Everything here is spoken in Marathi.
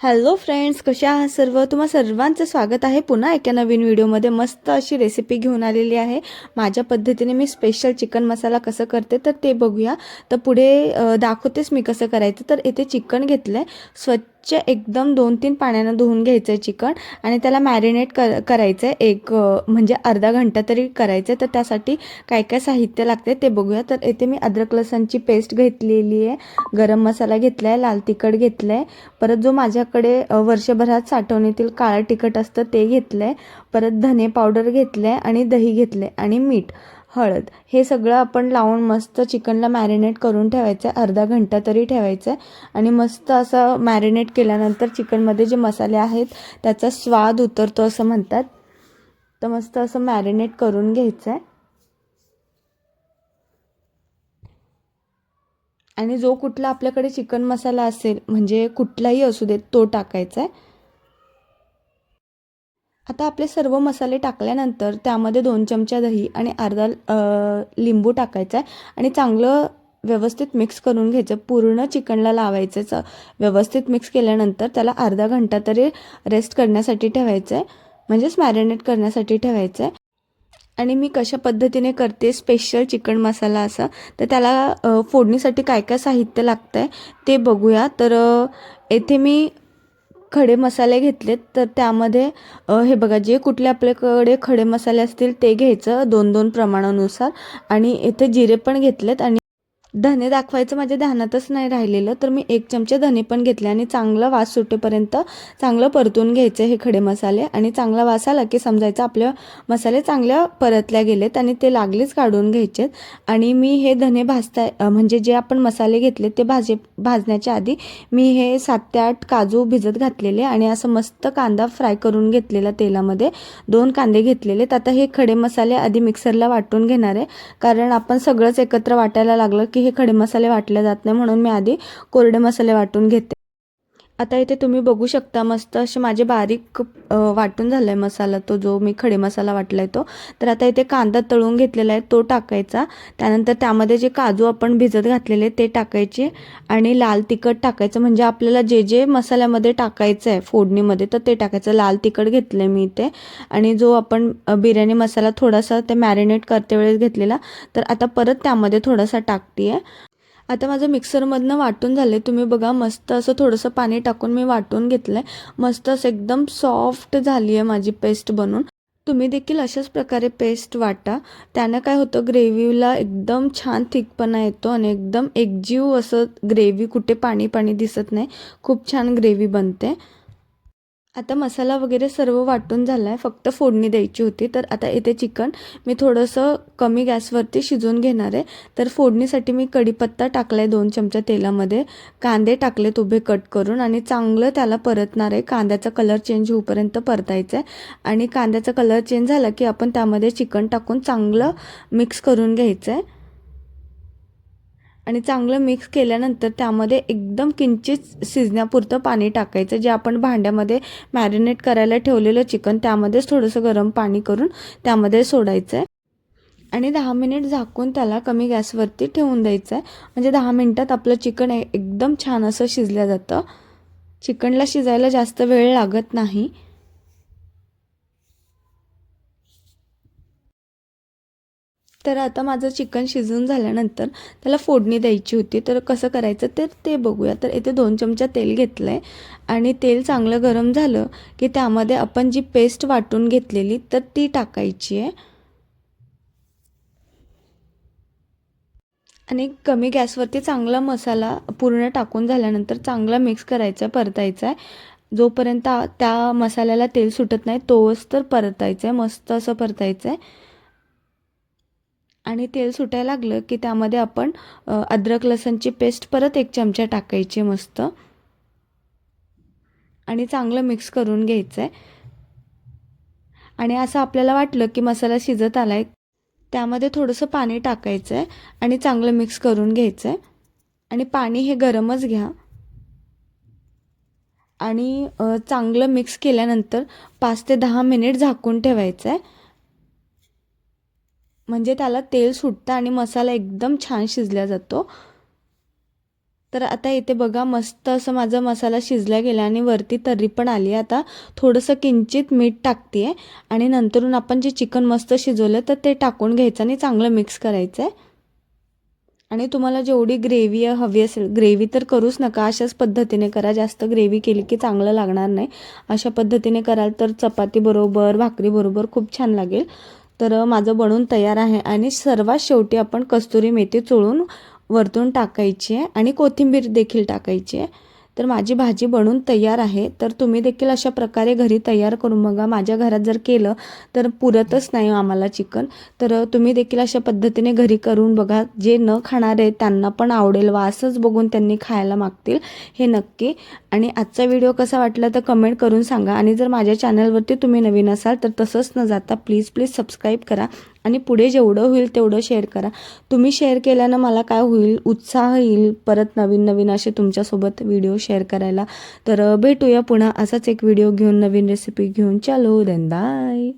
हॅलो फ्रेंड्स कशा आहात सर्व? तुम्हा सर्वांचं स्वागत आहे. पुन्हा एका नवीन व्हिडिओमध्ये मस्त अशी रेसिपी घेऊन आलेली आहे. माझ्या पद्धतीने मी स्पेशल चिकन मसाला कसं करते तर ते बघूया. तर पुढे दाखवतेच मी कसं करायचं. तर इथे चिकन घेतलं आहे स्वच्छ एकदम दोन तीन पाण्यानं धुवून घ्यायचं आहे चिकन आणि त्याला मॅरिनेट कर करायचं आहे एक म्हणजे अर्धा घंटा तरी करायचं आहे तर त्यासाठी काय काय साहित्य लागते ते बघूया. तर येथे मी अद्रक लसणची पेस्ट घेतलेली आहे. गरम मसाला घेतला आहे लाल तिखट घेतलं आहे परत जो माझ्याकडे वर्षभरात साठवणीतील काळं तिखट असतं ते घेतलं आहे परत धने पावडर घेतलं आहे आणि दही घेतलं आहे आणि मीठ. हळद. हे सगळं आपण लावून मस्त चिकनला मॅरिनेट करून ठेवायचं आहे. अर्धा घंटा तरी ठेवायचं आहे. आणि मस्त असं मॅरिनेट केल्यानंतर चिकनमध्ये जे मसाले आहेत त्याचा स्वाद उतरतो असं म्हणतात. तर मस्त असं मॅरिनेट करून घ्यायचं आहे. आणि जो कुठला आपल्याकडे चिकन मसाला असेल म्हणजे कुठलाही असू देत तो टाकायचा आहे. आता आपले सर्व मसाले टाकल्यानंतर त्यामध्ये दोन चमचा दही आणि अर्धा लिंबू टाकायचा आहे आणि चांगलं व्यवस्थित मिक्स करून घ्यायचं. पूर्ण चिकनला लावायचं व्यवस्थित मिक्स केल्यानंतर त्याला अर्धा घंटा तरी रेस्ट करण्यासाठी ठेवायचं आहे. म्हणजेच मॅरिनेट करण्यासाठी ठेवायचं आहे. आणि मी कशा पद्धतीने करते स्पेशल चिकन मसाला असा तर त्याला फोडणीसाठी काय काय साहित्य लागतं आहे ते बघूया. तर येथे मी खडे मसाले घेतलेत तर त्यामध्ये हे बघा जे कुठले आपल्याकडे खडे मसाले असतील ते घ्यायचं दोन दोन प्रमाणानुसार. आणि इथे जिरे पण घेतलेत आणि धने दाखवायचं माझ्या ध्यानातच नाही राहिलेलं तर मी एक चमचे धने पण घेतले आणि चांगला वास सुटेपर्यंत चांगलं परतून घ्यायचं हे खडे मसाले. आणि चांगला वास आला की समजायचं आपले मसाले चांगल्या परतल्या गेलेत आणि ते लागलीच काढून घ्यायचेत. आणि मी हे धने भाजता म्हणजे जे आपण मसाले घेतले ते भाजे भाजण्याच्या आधी मी हे सात ते आठ काजू भिजत घातलेले आणि असं मस्त कांदा फ्राय करून घेतलेला तेलामध्ये. दोन कांदे घेतलेले. तर आता हे खडे मसाले आधी मिक्सरला वाटून घेणार आहे कारण आपण सगळंच एकत्र वाटायला लागलं की हे खडे मसाले वाटले जात नाही म्हणून मी आधी कोरडे मसाले वाटून घेते. आता इथे तुम्ही बघू शकता मस्त असे माझे बारीक वाटून झाला आहे मसाला तो जो मी खडे मसाला वाटला आहे तो. तर आता इथे कांदा तळून घेतलेला आहे तो टाकायचा. त्यानंतर त्यामध्ये जे काजू आपण भिजत घातलेले ते टाकायचे आणि लाल तिखट टाकायचं. म्हणजे आपल्याला जे जे मसाल्यामध्ये टाकायचं आहे फोडणीमध्ये तर ते टाकायचं. लाल तिखट घेतलं आहे मी इथे. आणि जो आपण बिर्याणी मसाला थोडासा ते मॅरिनेट करते वेळेस घेतलेला तर आता परत त्यामध्ये थोडासा टाकते आहे आता माझं मिक्सरमधनं वाटून झालं आहे तुम्ही बघा मस्त असं थोडंसं पाणी टाकून मी वाटून घेतलं आहे मस्त असं एकदम सॉफ्ट झाली आहे माझी पेस्ट बनून. तुम्ही देखील अशाच प्रकारे पेस्ट वाटा. त्यानं काय होतं ग्रेव्हीला एकदम छान थिकपणा येतो आणि एकदम एकजीव असं ग्रेव्ही कुठे पाणी पाणी दिसत नाही. खूप छान ग्रेव्ही बनते. आता मसाला वगैरे सर्व वाटून झाला आहे फक्त फोडणी द्यायची होती. तर आता इथे चिकन. मी थोडंसं कमी गॅसवरती शिजवून घेणार आहे. तर फोडणीसाठी मी कढीपत्ता टाकला आहे दोन चमचा तेलामध्ये. कांदे टाकलेत उभे कट करून आणि चांगलं त्याला परतणार आहे. कांद्याचा कलर चेंज होऊपर्यंत परतायचं आहे. आणि कांद्याचा कलर चेंज झाला की आपण त्यामध्ये चिकन टाकून चांगलं मिक्स करून घ्यायचं आहे. आणि चांगलं मिक्स केल्यानंतर त्यामध्ये एकदम किंचित शिजण्यापुरतं पाणी टाकायचं. जे आपण भांड्यामध्ये मॅरिनेट करायला ठेवलेलं चिकन त्यामध्येच थोडंसं गरम पाणी करून त्यामध्ये सोडायचं आहे आणि दहा मिनिट झाकून त्याला कमी गॅसवरती ठेवून द्यायचं आहे म्हणजे दहा मिनटात आपलं चिकन एकदम छान असं शिजलं जातं. चिकनला शिजायला जास्त वेळ लागत नाही. तर आता माझं चिकन शिजून झाल्यानंतर त्याला फोडणी द्यायची होती. तर कसं करायचं तर ते बघूया. तर इथे दोन चमचा तेल घेतलं आहे आणि तेल चांगलं गरम झालं की त्यामध्ये आपण जी पेस्ट वाटून घेतलेली तर ती टाकायची आहे. आणि कमी गॅसवरती चांगला मसाला पूर्ण टाकून झाल्यानंतर चांगला मिक्स करायचा आहे परतायचा आहे. जोपर्यंत त्या मसाल्याला तेल सुटत नाही तोच तर परतायचं आहे. मस्त असं परतायचं आहे. आणि तेल सुटायला लागलं की त्यामध्ये आपण अद्रक लसणची पेस्ट परत एक चमचा टाकायची मस्त. आणि चांगलं मिक्स करून घ्यायचं आहे आणि असं आपल्याला वाटलं की मसाला शिजत आला आहे त्यामध्ये थोडंसं पाणी टाकायचं आहे आणि चांगलं मिक्स करून घ्यायचं आहे आणि पाणी हे गरमच घ्या. आणि चांगलं मिक्स केल्यानंतर पाच ते दहा मिनिट झाकून ठेवायचं आहे म्हणजे त्याला तेल सुटतं आणि मसाला एकदम छान शिजला जातो. तर आता इथे बघा मस्त असं माझा मसाला शिजला गेला आणि वरती तर्री पण आली. आता थोडंसं किंचित मीठ टाकते आहे आणि नंतरून आपण जे चिकन मस्त शिजवलं तर ते टाकून घ्यायचं आणि चांगलं मिक्स करायचं आहे आणि तुम्हाला जेवढी ग्रेव्ही हवी असेल ग्रेव्ही तर करूच नका. अशाच पद्धतीने करा. जास्त ग्रेव्ही केली की चांगलं लागणार नाही. अशा पद्धतीने कराल तर चपाती बरोबर भाकरीबरोबर खूप छान लागेल. तर माझं बनून तयार आहे आणि सर्वात शेवटी आपण कस्तुरी मेथी चोळून वरतून टाकायची आहे आणि कोथिंबीर देखील टाकायची आहे. तर माझी भाजी बनून तयार आहे. तर तुम्ही देखील अशा प्रकारे घरी तयार करून बघा. माझ्या घरात जर केलं तर पुरतच नाही हो आम्हाला चिकन. तर तुम्ही देखील अशा पद्धतीने घरी करून बघा. जे न खाणारे त्यांना पण आवडेल वा असंच बघून त्यांनी खायला मागतील. हे नक्की. आणि आजचा व्हिडिओ कसा वाटला तर कमेंट करून सांगा. आणि जर माझ्या चॅनलवरती तुम्ही नवीन असाल तर तसंच न जाता प्लीज प्लीज सबस्क्राईब करा. आणि पुढे जेवढं होईल तेवढं शेअर करा. तुम्ही शेअर केल्यानं मला काय होईल? उत्साह येईल परत नवीन नवीन असे तुमच्यासोबत व्हिडिओ शेअर करायला. तर भेटूया पुन्हा असाच एक व्हिडिओ घेऊन नवीन रेसिपी घेऊन. चालो देन बाय